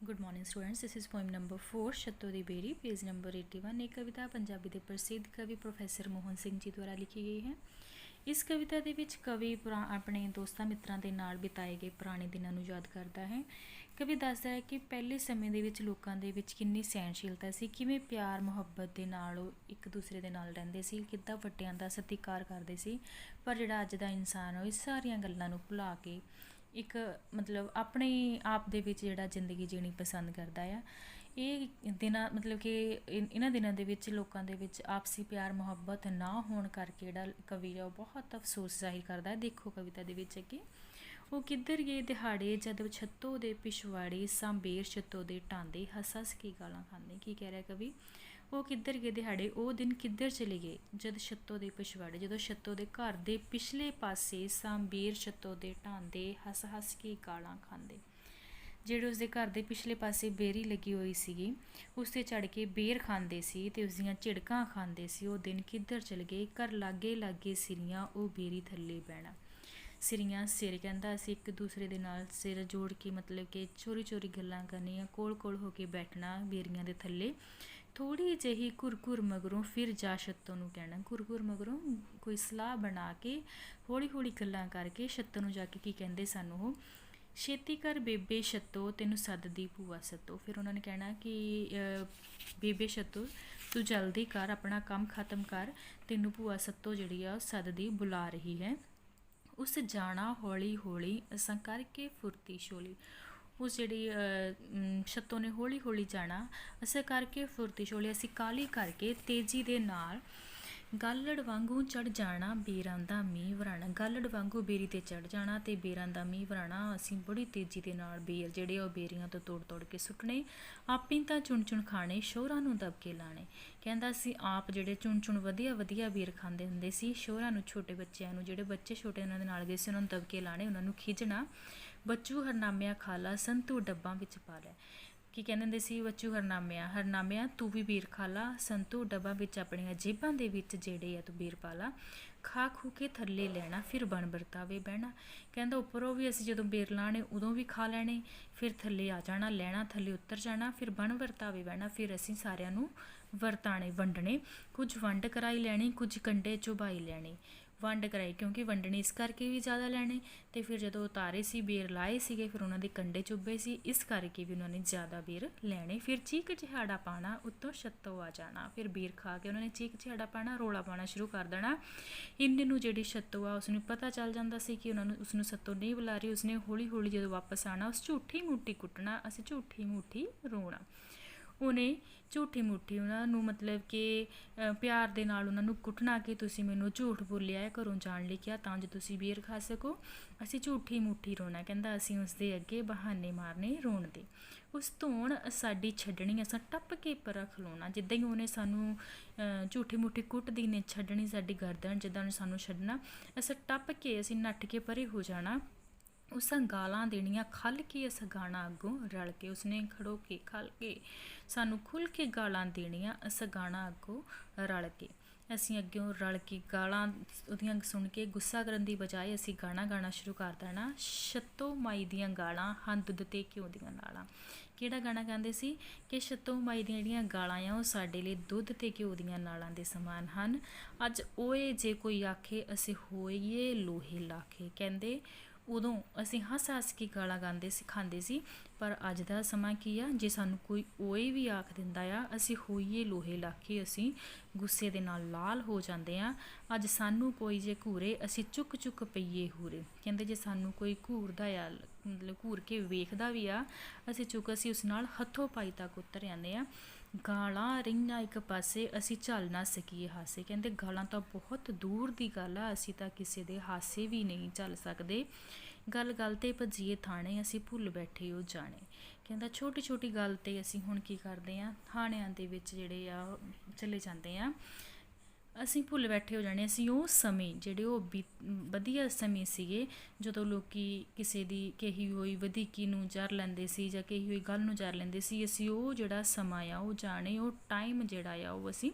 Good morning students this is poem number 4 ਛੱਤੋ ਦੀ ਬੇਰੀ ਪੇਜ ਨੰਬਰ 81 ਇਹ ਕਵਿਤਾ ਪੰਜਾਬੀ ਦੇ ਪ੍ਰਸਿੱਧ ਕਵੀ ਪ੍ਰੋਫੈਸਰ ਮੋਹਨ ਸਿੰਘ ਜੀ ਦੁਆਰਾ ਲਿਖੀ ਗਈ ਹੈ ਇਸ ਕਵਿਤਾ ਦੇ ਵਿੱਚ ਕਵੀ ਪੁਰਾ- ਆਪਣੇ ਦੋਸਤਾਂ ਮਿੱਤਰਾਂ ਦੇ ਨਾਲ ਬਿਤਾਏ ਗਏ ਪੁਰਾਣੇ ਦਿਨਾਂ ਨੂੰ ਯਾਦ ਕਰਦਾ ਹੈ ਕਵੀ ਦੱਸਦਾ ਹੈ ਕਿ ਪਹਿਲੇ ਸਮੇਂ ਦੇ ਵਿੱਚ ਲੋਕਾਂ ਦੇ ਵਿੱਚ ਕਿੰਨੀ ਸਹਿਣਸ਼ੀਲਤਾ ਸੀ ਕਿਵੇਂ ਪਿਆਰ ਮੁਹੱਬਤ ਦੇ ਨਾਲ ਉਹ ਇੱਕ ਦੂਸਰੇ ਦੇ ਨਾਲ ਰਹਿੰਦੇ ਸੀ ਕਿੱਦਾਂ ਵੱਡਿਆਂ ਦਾ ਸਤਿਕਾਰ ਕਰਦੇ ਸੀ ਪਰ ਜਿਹੜਾ ਅੱਜ ਦਾ ਇਨਸਾਨ ਉਹ ਇਸ ਸਾਰੀਆਂ ਗੱਲਾਂ ਨੂੰ ਭੁਲਾ ਕੇ ਇੱਕ ਮਤਲਬ ਆਪਣੇ ਆਪ ਦੇ ਵਿੱਚ ਜਿਹੜਾ ਜ਼ਿੰਦਗੀ ਜੀਣੀ ਪਸੰਦ ਕਰਦਾ ਆ। ਇਹ ਦਿਨਾਂ, ਮਤਲਬ ਕਿ ਇਹਨਾਂ ਦਿਨਾਂ ਦੇ ਵਿੱਚ ਲੋਕਾਂ ਦੇ ਵਿੱਚ ਆਪਸੀ ਪਿਆਰ, ਮੁਹੱਬਤ ਨਾ ਹੋਣ ਕਰਕੇ ਜਿਹੜਾ ਕਵੀ ਆ, ਉਹ ਬਹੁਤ ਅਫਸੋਸ ਜ਼ਾਹਿਰ ਕਰਦਾ। ਹੈ ਦੇਖੋ ਕਵਿਤਾ ਦੇ ਵਿੱਚ ਅੱਗੇ। ਉਹ ਕਿੱਧਰ ਗਏ ਦਿਹਾੜੇ ਜਦ ਛੱਤੋ ਦੇ ਪਿਛਵਾੜੇ, ਸਾਂਬੇਰ ਛੱਤੋ ਦੇ ਟਾਂਦੇ ਹੱਸ ਹੱਸ ਕੇ ਗਾਲਾਂ ਖਾਂਦੇ। ਕੀ ਕਹਿ ਰਿਹਾ ਕਵੀ? ਉਹ ਕਿੱਧਰ ਗਏ ਦਿਹਾੜੇ? ਉਹ ਦਿਨ ਕਿੱਧਰ ਚਲੇ ਗਏ? ਜਦ ਛੱਤੋ ਦੇ ਪਿਛਵਾੜੇ, ਜਦੋਂ ਛੱਤੋ ਦੇ ਘਰ ਦੇ ਪਿਛਲੇ ਪਾਸੇ ਸਾਂਬੇਰ ਛੱਤੋ ਦੇ ਢਾਂਦੇ ਹੱਸ ਹੱਸ ਕੇ ਗਾਲਾਂ ਖਾਂਦੇ। ਜਿਹੜੇ ਉਸਦੇ ਘਰ ਦੇ ਪਿਛਲੇ ਪਾਸੇ ਬੇਰੀ ਲੱਗੀ ਹੋਈ ਸੀਗੀ ਉਸ ਤੇ ਚੜ ਕੇ ਬੇਰ ਖਾਂਦੇ ਸੀ ਤੇ ਉਸ ਦੀਆਂ ਝਿੜਕਾਂ ਖਾਂਦੇ ਸੀ। ਉਹ ਦਿਨ ਕਿੱਧਰ ਚਲ ਗਏ? ਘਰ ਲਾਗੇ ਲਾਗੇ ਸਿਰੀਆਂ, ਉਹ ਬੇਰੀ ਥੱਲੇ ਬਹਿਣਾ। ਸਿਰੀਆਂ ਸਿਰ ਕਹਿੰਦਾ ਅਸੀਂ ਇੱਕ ਦੂਸਰੇ ਦੇ ਨਾਲ ਸਿਰ ਜੋੜ ਕੇ ਮਤਲਬ ਕਿ ਚੋਰੀ ਚੋਰੀ ਗੱਲਾਂ ਕਰਨੀਆਂ, ਕੋਲ ਕੋਲ ਹੋ ਕੇ ਬੈਠਣਾ ਬੇਰੀਆਂ ਦੇ ਥੱਲੇ। ਥੋੜੀ ਜਿਹੀ ਕੁਰਕੁਰ ਮਗਰੋਂ ਫਿਰ ਜਾ ਛੱਤੋਂ ਨੂੰ ਕਹਿਣਾ। ਕੁਰਕੁਰ ਮਗਰੋਂ ਕੋਈ ਸਲਾਹ ਬਣਾ ਕੇ ਹੌਲੀ ਹੌਲੀ ਗੱਲਾਂ ਕਰਕੇ ਛੱਤੋਂ ਨੂੰ ਜਾ ਕੇ ਕੀ ਕਹਿੰਦੇ ਸਾਨੂੰ ਉਹ? ਛੇਤੀ ਕਰ ਬੇਬੇ ਛੱਤੋ, ਤੈਨੂੰ ਸੱਦਦੀ ਭੂਆ ਸੱਤੋ ਫਿਰ ਉਹਨਾਂ ਨੇ ਕਹਿਣਾ ਕਿ ਬੇਬੇ ਛੱਤੋ, ਤੂੰ ਜਲਦੀ ਕਰ, ਆਪਣਾ ਕੰਮ ਖਤਮ ਕਰ। ਤੈਨੂੰ ਭੂਆ ਸੱਤੋ ਜਿਹੜੀ ਆ, ਉਹ ਸੱਦਦੀ ਬੁਲਾ ਰਹੀ ਹੈ। ਉਸ ਜਾਣਾ ਹੌਲੀ ਹੌਲੀ ਅਸਾਂ ਕਰਕੇ ਫੁਰਤੀ ਛੋਲੀ ਉਸ ਜਿਹੜੀ ਛੱਤੋਂ ਨੇ ਹੌਲੀ ਹੌਲੀ ਜਾਣਾ। ਅਸਾਂ ਕਰਕੇ ਫੁਰਤੀ ਛੋਲੀ ਅਸੀਂ ਕਾਹਲੀ ਕਰਕੇ ਤੇਜ਼ੀ ਦੇ ਨਾਲ ਗਾਲੜ ਵਾਂਗੂ ਚੜ ਜਾਣਾ ਬੇਰਾਂ ਦਾ ਮੀਂਹ ਵਰਾਣਾ। ਗਾਲੜ ਵਾਂਗੂ ਬੇਰੀ ਤੇ ਚੜ ਜਾਣਾ ਤੇ ਬੇਰਾਂ ਦਾ ਮੀਂਹ ਵਰਾਣਾ। ਅਸੀਂ ਬੜੀ ਤੇਜ਼ੀ ਦੇ ਨਾਲ ਬੇਰ ਜਿਹੜੇ ਆ ਉਹ ਬੇਰੀਆਂ ਤੋਂ ਤੋੜ ਤੋੜ ਕੇ ਸੁੱਟਣੇ। ਆਪੀ ਤਾਂ ਚੁਣ ਚੁਣ ਖਾਣੇ ਸ਼ੋਹਰਾਂ ਨੂੰ ਦਬਕੇ ਲਾਣੇ। ਕਹਿੰਦਾ ਸੀ, ਆਪ ਜਿਹੜੇ ਚੁਣ ਚੁਣ ਵਧੀਆ ਵਧੀਆ ਬੇਰ ਖਾਂਦੇ ਹੁੰਦੇ ਸੀ ਸ਼ੋਹਰਾਂ ਨੂੰ ਛੋਟੇ ਬੱਚਿਆਂ ਨੂੰ, ਜਿਹੜੇ ਬੱਚੇ ਛੋਟੇ ਉਹਨਾਂ ਦੇ ਨਾਲ ਗਏ ਸੀ, ਉਹਨਾਂ ਨੂੰ ਦਬਕੇ ਲਾਣੇ, ਉਹਨਾਂ ਨੂੰ ਖਿੱਚਣਾ ਬੱਚੂ ਹਰਨਾਮਿਆ ਖਾਲਾ, ਸੰਤੂ ਡੱਬਾਂ ਵਿੱਚ ਪਾ ਲੈ। ਕੀ ਕਹਿੰਦੇ ਹੁੰਦੇ ਸੀ ਬੱਚੂ ਹਰਨਾਮਿਆਂ? ਹਰਨਾਮਿਆਂ, ਤੂੰ ਵੀ ਬੀਰ ਖਾ ਲਾ, ਸੰਤੂ ਡੱਬਾ ਵਿੱਚ ਆਪਣੀਆਂ ਜੇਬਾਂ ਦੇ ਵਿੱਚ ਜਿਹੜੇ ਆ ਤੂੰ ਬੀਰ ਪਾ ਲਾ। ਖਾ ਖੂ ਕੇ ਥੱਲੇ ਲੈਣਾ, ਫਿਰ ਬਣ ਵਰਤਾਵੇ ਬਹਿਣਾ। ਕਹਿੰਦਾ ਉੱਪਰੋਂ ਵੀ ਅਸੀਂ ਜਦੋਂ ਬੀਰ ਲਾਣੇ, ਉਦੋਂ ਵੀ ਖਾ ਲੈਣੇ। ਫਿਰ ਥੱਲੇ ਆ ਜਾਣਾ, ਲੈਣਾ, ਥੱਲੇ ਉਤਰ ਜਾਣਾ, ਫਿਰ ਬਣ ਵਰਤਾਵੇ ਬਹਿਣਾ, ਫਿਰ ਅਸੀਂ ਸਾਰਿਆਂ ਨੂੰ ਵਰਤਾਣੇ, ਵੰਡਣੇ। ਕੁਝ ਵੰਡ ਕਰਾਈ ਲੈਣੀ, ਕੁਝ ਕੰਡੇ ਚੁਬਾਈ ਲੈਣੇ। ਵੰਡ ਕਰਾਈ, ਕਿਉਂਕਿ ਵੰਡਣੇ ਇਸ ਕਰਕੇ ਵੀ ਜ਼ਿਆਦਾ ਲੈਣੇ, ਤੇ ਫਿਰ ਜਦੋਂ ਉਤਾਰੇ ਸੀ, ਬੇਰ ਲਾਏ ਸੀਗੇ, ਫਿਰ ਉਹਨਾਂ ਦੇ ਕੰਡੇ ਚੁੱਭੇ ਸੀ, ਇਸ ਕਰਕੇ ਵੀ ਉਹਨਾਂ ਨੇ ਜ਼ਿਆਦਾ ਬੇਰ ਲੈਣੇ। ਫਿਰ ਚੀਕ ਚਿਹਾੜਾ ਪਾਣਾ ਉੱਤੋਂ ਛੱਤੋ ਆ ਜਾਣਾ, ਫਿਰ ਬੇਰ ਖਾ ਕੇ ਉਹਨਾਂ ਨੇ ਚੀਕ ਚਿਹਾੜਾ ਪਾਣਾ ਰੋਲਾ ਪਾਣਾ ਸ਼ੁਰੂ ਕਰ ਦੇਣਾ। ਇੰਨੇ ਨੂੰ ਜਿਹੜੀ ਛੱਤੋ ਆ ਉਸ ਨੂੰ ਪਤਾ ਚੱਲ ਜਾਂਦਾ ਸੀ ਕਿ ਉਹਨਾਂ ਨੂੰ ਉਸ ਨੂੰ ਸੱਤੋਂ ਨਹੀਂ ਬੁਲਾ ਰਹੀ, ਉਸਨੇ ਹੌਲੀ ਹੌਲੀ ਜਦੋਂ ਵਾਪਸ ਆਣਾ ਉਸ ਝੂਠੀ ਮੂਠੀ ਕੁੱਟਣਾ, ਅਸੀਂ ਝੂਠੀ ਮੂਠੀ ਰੋਣਾ। ਉਹਨੇ ਝੂਠੀ ਮੂਠੀ ਉਹਨਾਂ ਨੂੰ ਮਤਲਬ ਕਿ ਪਿਆਰ ਦੇ ਨਾਲ ਉਹਨਾਂ ਨੂੰ ਕੁੱਟਣਾ ਕਿ ਤੁਸੀਂ ਮੈਨੂੰ ਝੂਠ ਬੋਲਿਆ ਹੈ ਘਰੋਂ ਜਾਣ ਲਈ ਕਿਹਾ ਤਾਂ ਜੋ ਤੁਸੀਂ ਬੀਰ ਖਾ ਸਕੋ। ਅਸੀਂ ਝੂਠੀ ਮੂਠੀ ਰੋਣਾ, ਕਹਿੰਦਾ ਅਸੀਂ ਉਸ ਦੇ ਅੱਗੇ ਬਹਾਨੇ ਮਾਰਨੇ ਰੋਣ ਦੇ। ਉਸ ਧੋਣ ਸਾਡੀ ਛੱਡਣੀ, ਅਸਾਂ ਟੱਪ ਕੇ ਪਰਾ ਖਲੋਣਾ। ਜਿੱਦਾਂ ਹੀ ਉਹਨੇ ਸਾਨੂੰ ਝੂਠੀ ਮੂਠੀ ਕੁੱਟਦੀ ਨੇ, ਛੱਡਣੀ ਸਾਡੀ ਗਰਦਨ, ਜਿੱਦਾਂ ਉਹਨੇ ਸਾਨੂੰ ਛੱਡਣਾ, ਅਸੀਂ ਟੱਪ ਕੇ, ਅਸੀਂ ਨੱਠ ਕੇ ਪਰੇ ਹੋ ਜਾਣਾ। ਉਸਾਂ ਗਾਲਾਂ ਦੇਣੀਆਂ ਖਲ ਕੇ ਅਸ ਗਾਣਾ ਅੱਗੋਂ ਰਲ ਕੇ ਉਸਨੇ ਖੜੋ ਕੇ ਖਲ ਕੇ ਸਾਨੂੰ ਖੁੱਲ ਕੇ ਗਾਲਾਂ ਦੇਣੀਆਂ ਅਸ ਗਾਣਾ ਅੱਗੋਂ ਰਲ ਕੇ। ਅਸੀਂ ਅੱਗਿਓਂ ਰਲ ਕੇ ਗਾਲਾਂ ਉਹਦੀਆਂ ਸੁਣ ਕੇ ਗੁੱਸਾ ਕਰਨ ਦੀ ਬਜਾਏ ਅਸੀਂ ਗਾਣਾ ਗਾਣਾ ਸ਼ੁਰੂ ਕਰ ਦੇਣਾ, ਛੱਤੋ ਮਾਈ ਦੀਆਂ ਗਾਲਾਂ ਹਨ ਦੁੱਧ ਤੇ ਘਿਓ ਦੀਆਂ ਨਾਲਾਂ ਕਿਹੜਾ ਗਾਣਾ ਗਾਉਂਦੇ ਸੀ? ਕਿ ਛੱਤੋ ਮਾਈ ਦੀਆਂ ਜਿਹੜੀਆਂ ਗਾਲਾਂ ਆ ਉਹ ਸਾਡੇ ਲਈ ਦੁੱਧ ਤੇ ਘਿਓ ਦੀਆਂ ਨਾਲਾਂ ਦੇ ਸਮਾਨ ਹਨ? ਅੱਜ ਓਏ ਜੇ ਕੋਈ ਆਖੇ, ਅਸੀਂ ਹੋਈਏ ਲੋਹੇ ਲਾਖੇ। ਕਹਿੰਦੇ ਉਦੋਂ ਅਸੀਂ ਹੱਸ ਹੱਸ ਕੇ ਗਾਲਾਂ ਗਾਉਂਦੇ ਸਿਖਾਉਂਦੇ ਸੀ, ਪਰ ਅੱਜ ਦਾ ਸਮਾਂ ਕੀ ਆ? ਜੇ ਸਾਨੂੰ ਕੋਈ ਓਏ ਵੀ ਆਖ ਦਿੰਦਾ ਆ, ਅਸੀਂ ਹੋਈਏ ਲੋਹੇ ਲਾਖੇ, ਅਸੀਂ ਗੁੱਸੇ ਦੇ ਨਾਲ ਲਾਲ ਹੋ ਜਾਂਦੇ ਆ। ਅੱਜ ਸਾਨੂੰ ਕੋਈ ਜੇ ਘੂਰੇ, ਅਸੀਂ ਚੁੱਕ ਚੁੱਕ ਪਈਏ ਹੂਰੇ। ਕਹਿੰਦੇ ਜੇ ਸਾਨੂੰ ਕੋਈ ਘੂਰਦਾ ਆ, ਮਤਲਬ ਘੂਰ ਕੇ ਵੇਖਦਾ ਵੀ ਆ, ਅਸੀਂ ਚੁੱਕ ਅਸੀਂ ਉਸ ਨਾਲ ਹੱਥੋਂ ਪਾਈ ਤੱਕ ਉਤਰ ਜਾਂਦੇ ਆ। ਗਾਲਾਂ ਰਹੀਆਂ ਇੱਕ ਪਾਸੇ, ਅਸੀਂ ਝੱਲ ਨਾ ਸਕੀਏ ਹਾਸੇ। ਕਹਿੰਦੇ, ਗਾਲਾਂ ਤਾਂ ਬਹੁਤ ਦੂਰ ਦੀ ਗੱਲ ਆ, ਅਸੀਂ ਤਾਂ ਕਿਸੇ ਦੇ ਹਾਸੇ ਵੀ ਨਹੀਂ ਝੱਲ ਸਕਦੇ। ਗੱਲ ਗੱਲ ਤੇ ਭੱਜੀਏ ਥਾਣੇ, ਅਸੀਂ ਭੁੱਲ ਬੈਠੇ ਉਹ ਜਾਣੇ। ਕਹਿੰਦਾ ਛੋਟੀ ਛੋਟੀ ਗੱਲ ਤੇ ਅਸੀਂ ਹੁਣ ਕੀ ਕਰਦੇ ਆ? ਥਾਣਿਆਂ ਦੇ ਵਿੱਚ ਜਿਹੜੇ ਆ ਚਲੇ ਜਾਂਦੇ ਆ। ਅਸੀਂ ਭੁੱਲ ਬੈਠੇ ਹੋ ਜਾਣੇ, ਅਸੀਂ ਉਹ ਸਮੇਂ ਜਿਹੜੇ ਉਹ ਬੀ- ਵਧੀਆ ਸਮੇਂ ਸੀਗੇ, ਜਦੋਂ ਲੋਕੀ ਕਿਸੇ ਦੀ ਕਹੀ ਹੋਈ ਵਧੀਕੀ ਨੂੰ ਜਰ ਲੈਂਦੇ ਸੀ ਜਾਂ ਕਹੀ ਹੋਈ ਗੱਲ ਨੂੰ ਜਰ ਲੈਂਦੇ ਸੀ, ਅਸੀਂ ਉਹ ਜਿਹੜਾ ਸਮਾਂ ਆ, ਉਹ ਜਾਣੇ, ਉਹ ਟਾਈਮ ਜਿਹੜਾ ਆ, ਉਹ ਅਸੀਂ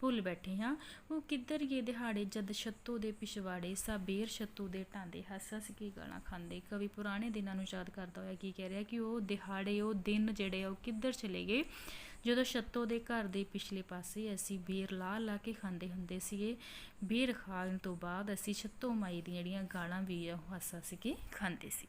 ਭੁੱਲ ਬੈਠੇ ਹਾਂ। ਉਹ ਕਿੱਧਰ ਗਏ ਦਿਹਾੜੇ, ਜਦ ਛੱਤੋ ਦੇ ਪਿਛਵਾੜੇ ਸਾਬੇਰ ਛੱਤੋ ਦੇ ਟਾਂਦੇ ਹੱਸ ਹੱਸ ਕੇ ਗਾਲਾਂ ਖਾਂਦੇ। ਕਵੀ ਪੁਰਾਣੇ ਦਿਨਾਂ ਨੂੰ ਯਾਦ ਕਰਦਾ ਹੋਇਆ ਕੀ ਕਹਿ ਰਿਹਾ ਕਿ ਉਹ ਦਿਹਾੜੇ, ਉਹ ਦਿਨ ਜਿਹੜੇ ਆ, ਉਹ ਕਿੱਧਰ ਚਲੇ ਗਏ? ਜਦੋਂ ਛੱਤੋ ਦੇ ਘਰ ਦੇ ਪਿਛਲੇ ਪਾਸੇ ਅਸੀਂ ਬੇਰ ਲਾ ਲਾ ਕੇ ਖਾਂਦੇ ਹੁੰਦੇ ਸੀਗੇ, ਬੇਰ ਖਾਣ ਤੋਂ ਬਾਅਦ ਅਸੀਂ ਛੱਤੋ ਮਾਈ ਦੀਆਂ ਜਿਹੜੀਆਂ ਗਾਲਾਂ ਵੀ ਆ ਉਹ ਹੱਸ ਹੱਸ ਕੇ ਖਾਂਦੇ ਸੀ।